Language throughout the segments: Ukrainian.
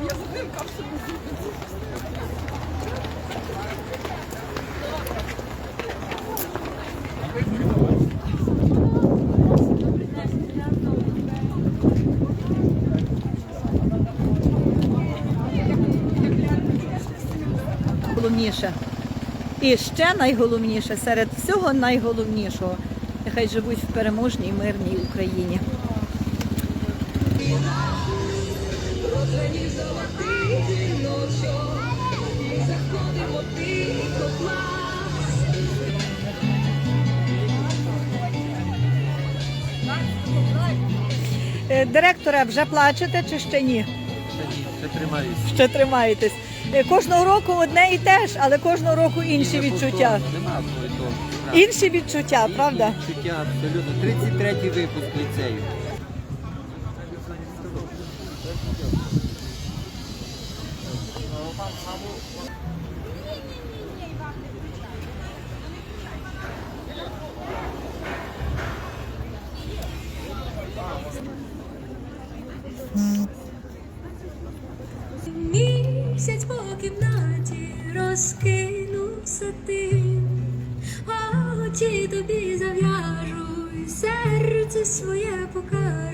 Я з одним капсулом Найголовніше. І ще найголовніше, серед всього найголовнішого. Нехай живуть в переможній мирній Україні. Е, Директора, вже плачете чи ще ні? Ще ні, ще тримаюся. Ще тримаєтесь. Е, Кожного року одне і те ж, але кожного року інші відчуття. Нема. Інші відчуття, правда? Відчуття абсолютно. 33-й випуск ліцею. Місяць по кімнаті розкинувся ти, очі тобі зав'яжу, серце своє покажу.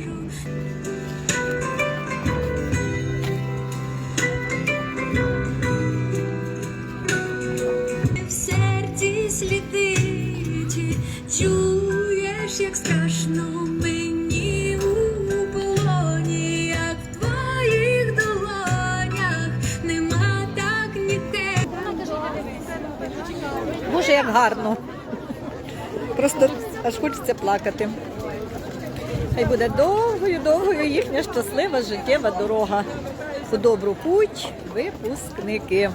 Як страшно мені у полоні, як в твоїх долонях нема так ніде. Боже, як гарно. Просто аж хочеться плакати. Хай буде довгою, довгою їхня щаслива життєва дорога. У добру путь, випускники.